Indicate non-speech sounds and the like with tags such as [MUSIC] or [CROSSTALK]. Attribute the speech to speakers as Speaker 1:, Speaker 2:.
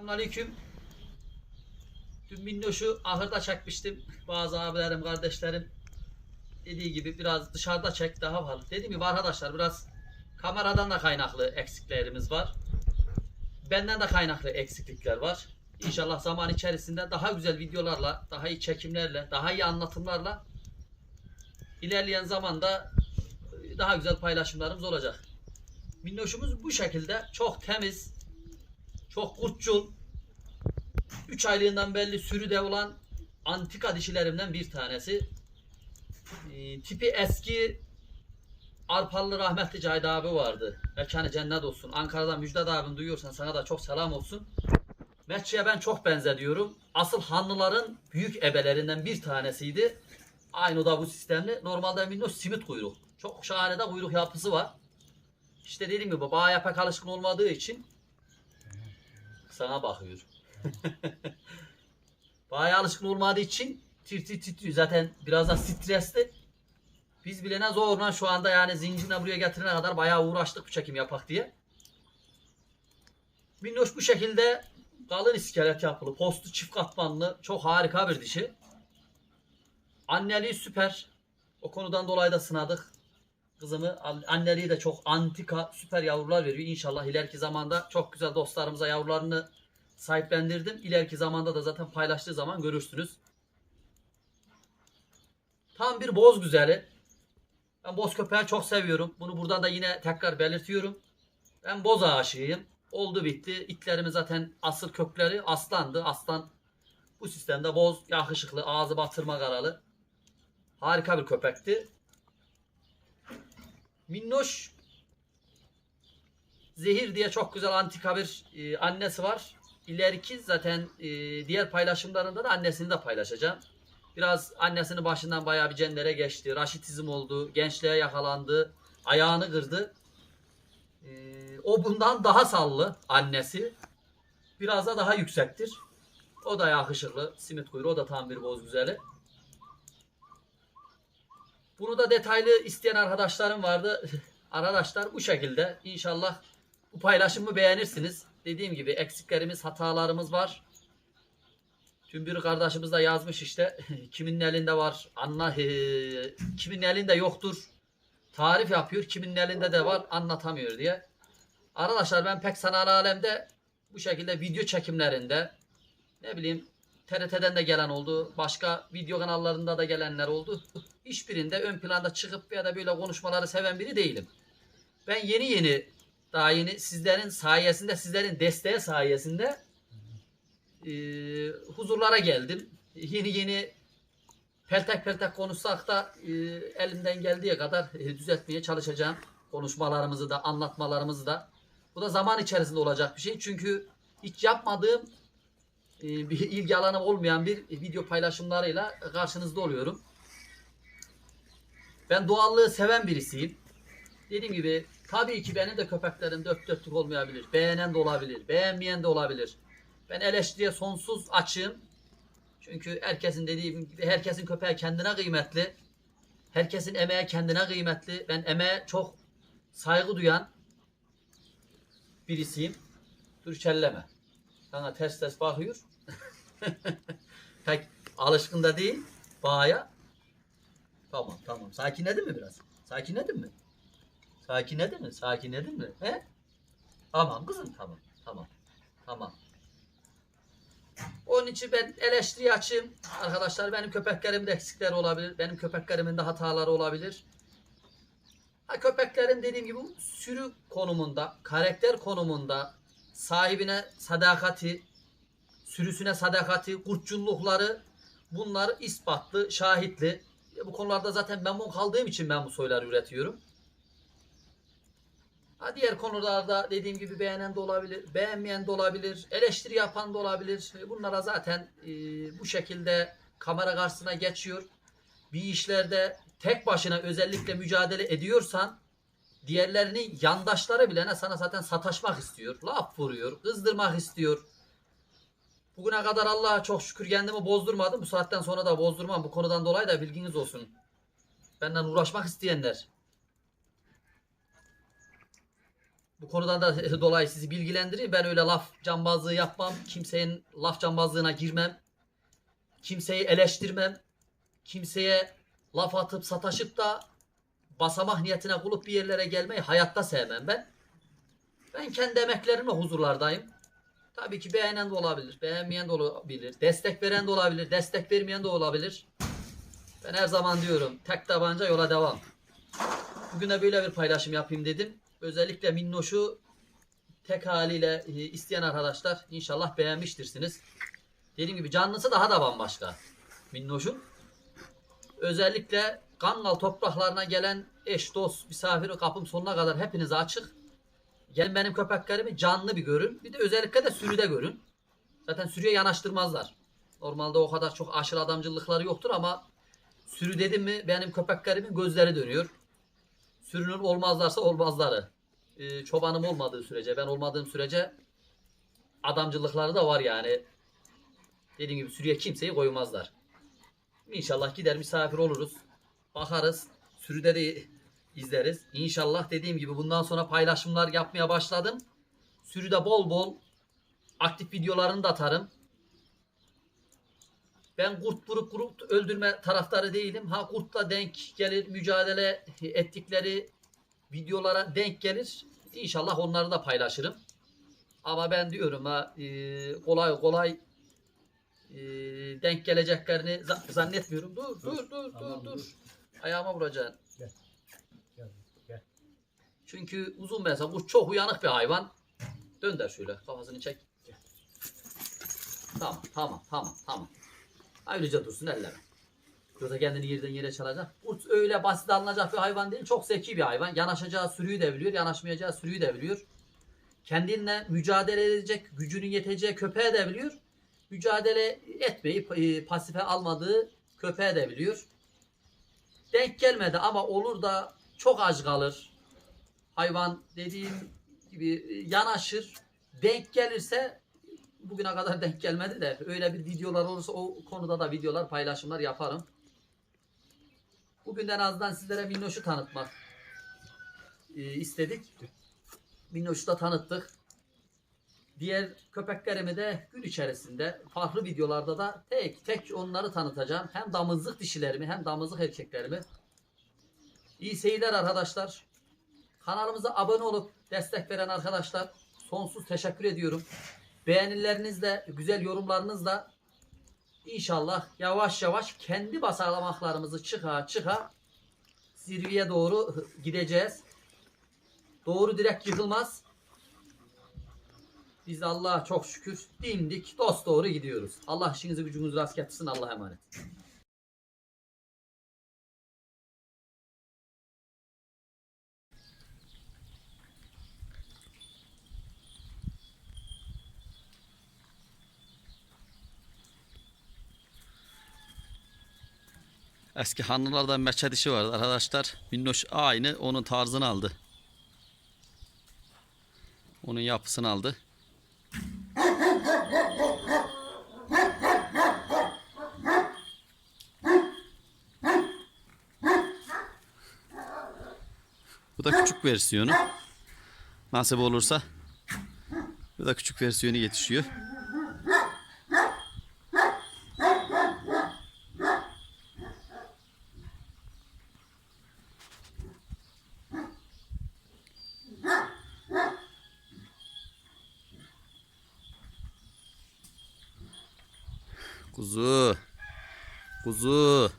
Speaker 1: Selamünaleyküm. Dün Minnoş'u ahırda çekmiştim. Bazı abilerim, kardeşlerim dediği gibi biraz dışarıda çek daha var. Dediğim gibi arkadaşlar biraz kameradan da kaynaklı eksiklerimiz var. Benden de kaynaklı eksiklikler var. İnşallah zaman içerisinde daha güzel videolarla, daha iyi çekimlerle, daha iyi anlatımlarla ilerleyen zamanda daha güzel paylaşımlarımız olacak. Minnoş'umuz bu şekilde çok temiz, çok kurtçul. 3 aylığından belli sürüde olan antika dişilerimden bir tanesi. Ee, tipi eski Arpalı rahmetli Cahit abi vardı. Mekanı cennet olsun. Ankara'dan Müjdat abim duyuyorsan sana da çok selam olsun. Metçi'ye ben çok benzediyorum. Asıl Hanlıların büyük ebelerinden bir tanesiydi. Aynı da bu sistemli. Normalde Minnoş simit kuyruk. Çok şahane de kuyruk yapısı var. İşte dediğim gibi bağ pek alışkın olmadığı için sana bakıyor. [LAUGHS] Bayağı alışkın olmadığı için tir tir titriyor. Zaten biraz da stresli. Biz bilene zorla şu anda yani zincirle buraya getirene kadar bayağı uğraştık bu çekim yapak diye. Minnoş bu şekilde kalın iskelet yapılı, postu çift katmanlı, çok harika bir dişi. Anneliği süper. O konudan dolayı da sınadık. Kızımı anneliği de çok antika süper yavrular veriyor. İnşallah ileriki zamanda çok güzel dostlarımıza yavrularını sahiplendirdim. İleriki zamanda da zaten paylaştığı zaman görürsünüz. Tam bir boz güzeli. Ben boz köpeği çok seviyorum. Bunu buradan da yine tekrar belirtiyorum. Ben boz aşığıyım. Oldu bitti. İtlerimin zaten asıl kökleri aslandı. Aslan bu sistemde boz, yakışıklı, ağzı batırma karalı. Harika bir köpekti. Minnoş Zehir diye çok güzel antika bir e, annesi var. İleriki zaten e, diğer paylaşımlarında da annesini de paylaşacağım. Biraz annesinin başından bayağı bir cenlere geçti. Raşitizm oldu. Gençliğe yakalandı. Ayağını kırdı. E, o bundan daha sallı annesi. Biraz da daha yüksektir. O da yakışıklı. Simit kuyruğu. O da tam bir boz güzeli. Bunu da detaylı isteyen arkadaşlarım vardı. [LAUGHS] Arkadaşlar bu şekilde. İnşallah bu paylaşımı beğenirsiniz. Dediğim gibi eksiklerimiz, hatalarımız var. Tüm bir kardeşimiz de yazmış işte. [LAUGHS] Kimin elinde var? Anla kimin elinde yoktur. Tarif yapıyor. Kimin elinde de var anlatamıyor diye. Arkadaşlar ben pek sanal alemde bu şekilde video çekimlerinde ne bileyim TRT'den de gelen oldu. Başka video kanallarında da gelenler oldu. Hiçbirinde ön planda çıkıp ya da böyle konuşmaları seven biri değilim. Ben yeni yeni daha yeni sizlerin sayesinde, sizlerin desteği sayesinde e, huzurlara geldim. Yeni yeni peltek peltek konuşsak da e, elimden geldiği kadar e, düzeltmeye çalışacağım. Konuşmalarımızı da, anlatmalarımızı da. Bu da zaman içerisinde olacak bir şey. Çünkü hiç yapmadığım bir [LAUGHS] ilgi alanım olmayan bir video paylaşımlarıyla karşınızda oluyorum. Ben doğallığı seven birisiyim. Dediğim gibi tabii ki benim de köpeklerim dört dörtlük olmayabilir. Beğenen de olabilir, beğenmeyen de olabilir. Ben eleştiriye sonsuz açığım. Çünkü herkesin dediğim gibi herkesin köpeği kendine kıymetli. Herkesin emeği kendine kıymetli. Ben emeğe çok saygı duyan birisiyim. Dur çelleme. Sana ters ters bakıyor. [LAUGHS] Pek alışkın da değil bağaya. Tamam tamam. Sakinledin mi biraz? Sakinledin mi? Sakinledin mi? Sakinledin mi? He? Tamam kızım tamam. Tamam. Tamam. Onun için ben eleştiri açayım. Arkadaşlar benim köpeklerimin de eksikleri olabilir. Benim köpeklerimin de hataları olabilir. Ha, köpeklerin dediğim gibi sürü konumunda, karakter konumunda sahibine sadakati, sürüsüne sadakati, kurtçullukları bunlar ispatlı, şahitli. Bu konularda zaten memnun kaldığım için ben bu soyları üretiyorum. Ha, diğer konularda dediğim gibi beğenen de olabilir, beğenmeyen de olabilir, eleştiri yapan da olabilir. Bunlara zaten e, bu şekilde kamera karşısına geçiyor. Bir işlerde tek başına özellikle mücadele ediyorsan diğerlerini yandaşları bile ne sana zaten sataşmak istiyor. Laf vuruyor, kızdırmak istiyor. Bugüne kadar Allah'a çok şükür kendimi bozdurmadım. Bu saatten sonra da bozdurmam. Bu konudan dolayı da bilginiz olsun. Benden uğraşmak isteyenler. Bu konudan da [LAUGHS] dolayı sizi bilgilendireyim. Ben öyle laf cambazlığı yapmam. Kimsenin laf cambazlığına girmem. Kimseyi eleştirmem. Kimseye laf atıp sataşıp da basamak niyetine kulup bir yerlere gelmeyi hayatta sevmem ben. Ben kendi emeklerimle huzurlardayım. Tabii ki beğenen de olabilir, beğenmeyen de olabilir, destek veren de olabilir, destek vermeyen de olabilir. Ben her zaman diyorum tek tabanca yola devam. Bugün de böyle bir paylaşım yapayım dedim. Özellikle Minnoş'u tek haliyle e, isteyen arkadaşlar inşallah beğenmiştirsiniz. Dediğim gibi canlısı daha da bambaşka Minnoş'un. Özellikle Kangal topraklarına gelen eş, dost, misafir kapım sonuna kadar hepinize açık. Gelin benim köpeklerimi canlı bir görün. Bir de özellikle de sürüde görün. Zaten sürüye yanaştırmazlar. Normalde o kadar çok aşırı adamcılıkları yoktur ama sürü dedim mi benim köpeklerimin gözleri dönüyor. Sürünün olmazlarsa olmazları. Ee, çobanım olmadığı sürece, ben olmadığım sürece adamcılıkları da var yani. Dediğim gibi sürüye kimseyi koymazlar. İnşallah gider misafir oluruz. Bakarız. Sürüde de izleriz. İnşallah dediğim gibi bundan sonra paylaşımlar yapmaya başladım. Sürüde bol bol aktif videolarını da atarım. Ben kurt vurup kurt öldürme taraftarı değilim. Ha kurtla denk gelir, mücadele ettikleri videolara denk gelir. İnşallah onları da paylaşırım. Ama ben diyorum ha e, kolay kolay e, denk geleceklerini za- zannetmiyorum. Dur dur dur dur dur.
Speaker 2: dur.
Speaker 1: Ayağıma vuracaksın.
Speaker 2: Gel.
Speaker 1: Çünkü uzun mesela bu çok uyanık bir hayvan. Dönder şöyle kafasını çek. Tamam tamam tamam tamam. Ayrıca dursun elleme. Yoksa kendini yerden yere çalacak. Kurt öyle basit alınacak bir hayvan değil. Çok zeki bir hayvan. Yanaşacağı sürüyü de biliyor. Yanaşmayacağı sürüyü de biliyor. Kendinle mücadele edecek gücünün yeteceği köpeği de biliyor. Mücadele etmeyi e, pasife almadığı köpeği de biliyor. Denk gelmedi ama olur da çok aç kalır. Hayvan dediğim gibi e, yanaşır. Denk gelirse bugüne kadar denk gelmedi de öyle bir videolar olursa o konuda da videolar paylaşımlar yaparım. Bugün en azından sizlere Minnoş'u tanıtmak e, istedik. Minnoş'u da tanıttık. Diğer köpeklerimi de gün içerisinde farklı videolarda da tek tek onları tanıtacağım. Hem damızlık dişilerimi hem damızlık erkeklerimi. İyi seyirler arkadaşlar. Kanalımıza abone olup destek veren arkadaşlar sonsuz teşekkür ediyorum. Beğenilerinizle, güzel yorumlarınızla inşallah yavaş yavaş kendi basamaklarımızı çıka çıka zirveye doğru gideceğiz. Doğru direkt yıkılmaz. Biz Allah'a çok şükür dimdik dost doğru gidiyoruz. Allah işinizi gücünüzü rast getirsin. Allah'a emanet. Eski hanlılardan meçe dişi vardı arkadaşlar. Minnoş aynı onun tarzını aldı. Onun yapısını aldı. Bu da küçük versiyonu. Nasip olursa. Bu da küçük versiyonu yetişiyor. Kuzu. Kuzu.